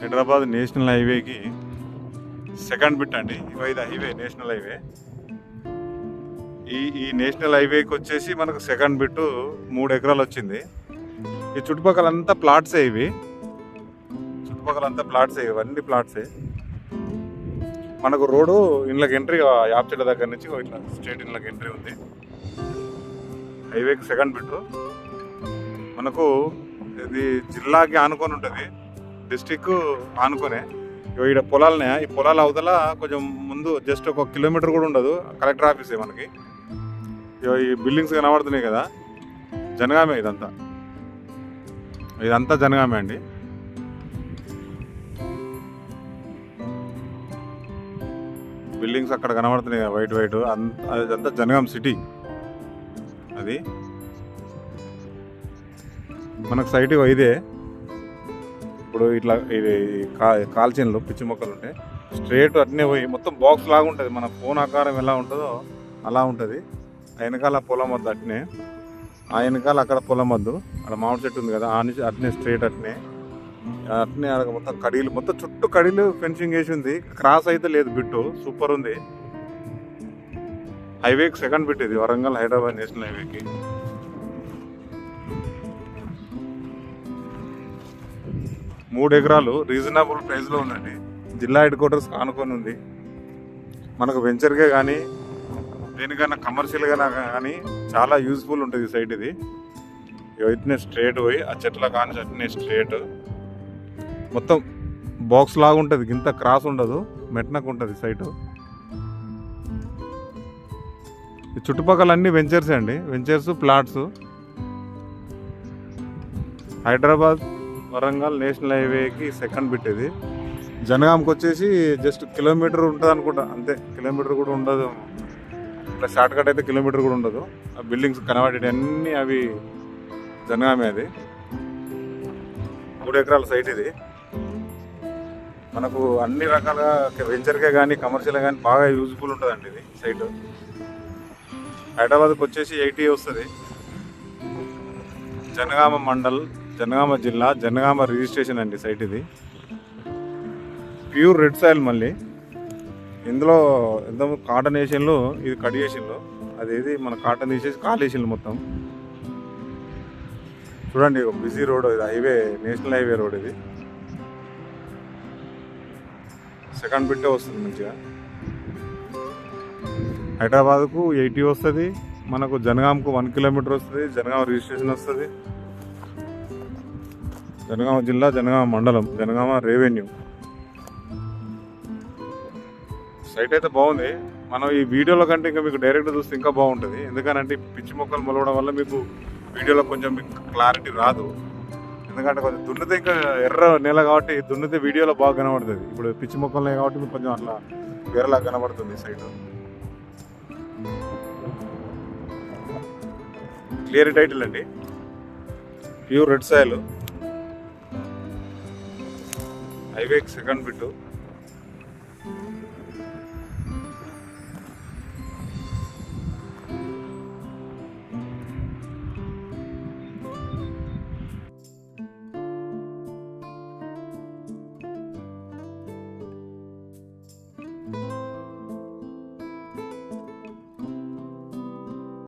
Hyderabad national హైవేకి second bit అండి. ఇగో ఇది హైవే నేషనల్ హైవే. ఈ ఈ నేషనల్ హైవేకి వచ్చేసి మనకు సెకండ్ బిట్ మూడు ఎకరాలు వచ్చింది. ఈ చుట్టుపక్కల అంతా ప్లాట్సే ఇవి. చుట్టుపక్కల అంతా ప్లాట్సే ఇవన్నీ ప్లాట్సే మనకు రోడ్డు ఇళ్ళకి ఎంట్రీ యాప్చెట్ల దగ్గర నుంచి ఇట్లా స్ట్రేట్ ఇళ్ళకి ఎంట్రీ ఉంది. హైవేకి సెకండ్ బిట్ మనకు ఇది జిల్లాకి ఆనుకొని ఉంటుంది. డిస్టిక్ ఆనుకొనే. ఇగో ఈడ పొలాలనే ఈ పొలాల అవతల కొంచెం ముందు జస్ట్ ఒక కిలోమీటర్ కూడా ఉండదు. కలెక్టర్ ఆఫీసే మనకి. ఇగో ఈ బిల్డింగ్స్ కనబడుతున్నాయి కదా. జనగామే ఇదంతా. ఇదంతా జనగామే అండి. బిల్డింగ్స్ అక్కడ కనబడుతున్నాయి కదా వైట్ వైట్. అదంతా జనగాం సిటీ. అది. మనకు సైట్ ఇదే. ఇప్పుడు ఇట్లా ఇది కా కాల్చిన్లు పిచ్చి మొక్కలు ఉంటాయి స్ట్రేట్ అట్నే పోయి మొత్తం బాక్స్ లాగా ఉంటుంది. మన ఫోన్ ఆకారం ఎలా ఉంటుందో అలా ఉంటుంది. ఆ వెనకాల పొలం వద్దు అట్నే. ఆ వెనకాల అక్కడ పొలం వద్దు. అక్కడ మామిడి చెట్టు ఉంది కదా ఆ నుంచి అట్నే స్ట్రేట్ అట్నే. అట్నే అక్కడ మొత్తం కడీలు మొత్తం చుట్టూ కడీలు ఫెన్సింగ్ వేసి ఉంది. క్రాస్ అయితే లేదు బిట్టు సూపర్ ఉంది. హైవేకి సెకండ్ బిట్ ఇది వరంగల్ హైదరాబాద్ నేషనల్ హైవేకి. మూడు ఎకరాలు రీజనబుల్ ప్రైస్లో ఉందండి. జిల్లా హెడ్ క్వార్టర్స్ ఆనుకొని ఉంది. మనకు వెంచర్గా కానీ దేనికైనా కమర్షియల్గా కానీ చాలా యూస్ఫుల్ ఉంటుంది సైట్ ఇది. ఇట్నే స్ట్రేట్ పోయి ఆ చెట్ల కానీ అట్నే స్ట్రేట్ మొత్తం బాక్స్ లాగా ఉంటుంది. ఇంత క్రాస్ ఉండదు. మెట్నకు ఉంటుంది సైటు ఈ చుట్టుపక్కల అన్ని వెంచర్స్ అండి. Ventures plots Hyderabad Warangal national హైవేకి సెకండ్ బిట్ ఇది జనగాంకి వచ్చేసి జస్ట్ కిలోమీటర్ ఉంటుంది అనుకుంటా. అంతే కిలోమీటర్ కూడా ఉండదు. ఇట్లా షార్ట్ కట్ అయితే కిలోమీటర్ కూడా ఉండదు. ఆ బిల్డింగ్స్ కనబడేటి అన్నీ అవి జనగామే అది. మూడు ఎకరాల సైట్ ఇది. మనకు అన్ని రకాలుగా వెంచర్కే కానీ కమర్షియల్ కానీ బాగా యూజ్ఫుల్ ఉంటుందండి ఇది సైట్. హైదరాబాద్కి వచ్చేసి ఎయిటీ వస్తుంది. జనగామ మండల్ జనగామ జిల్లా జనగామ రిజిస్ట్రేషన్ అండి సైట్ ఇది. ప్యూర్ రెడ్ సాయిల్ మళ్ళీ. ఇందులో ఎంత కాటన్ వేసిన్లు ఇది కట్ వేసిన్లు అది మన కాటన్ తీసేసి కాలు వేసిన్లు మొత్తం. చూడండి ఒక బిజీ రోడ్ ఇది హైవే నేషనల్ హైవే రోడ్ ఇది. సెకండ్ బిట్టే వస్తుంది మంచిగా. హైదరాబాద్కు ఎయిటీ వస్తుంది మనకు జనగాంకు వన్ కిలోమీటర్ వస్తుంది జనగాం రిజిస్ట్రేషన్ వస్తుంది. జనగామ జిల్లా జనగామ మండలం జనగామ రెవెన్యూ. సైట్ అయితే బాగుంది. మనం ఈ వీడియోలో కంటే ఇంకా మీకు డైరెక్ట్ చూస్తే ఇంకా బాగుంటుంది. ఎందుకనంటే పిచ్చి మొక్కలు మొలవడం వల్ల మీకు వీడియోలో కొంచెం మీకు క్లారిటీ రాదు. ఎందుకంటే కొంచెం దున్నితే ఇంకా ఎర్ర నేల కాబట్టి దున్నితే వీడియోలో బాగా కనబడుతుంది. ఇప్పుడు పిచ్చి మొక్కలే కాబట్టి మీకు కొంచెం అట్లా వేరేలా కనబడుతుంది సైట్ క్లియర్ టైటిల్ అండి. ప్యూర్ రెడ్ సాయిల్ హైవేకి సెకండ్ బిట్టు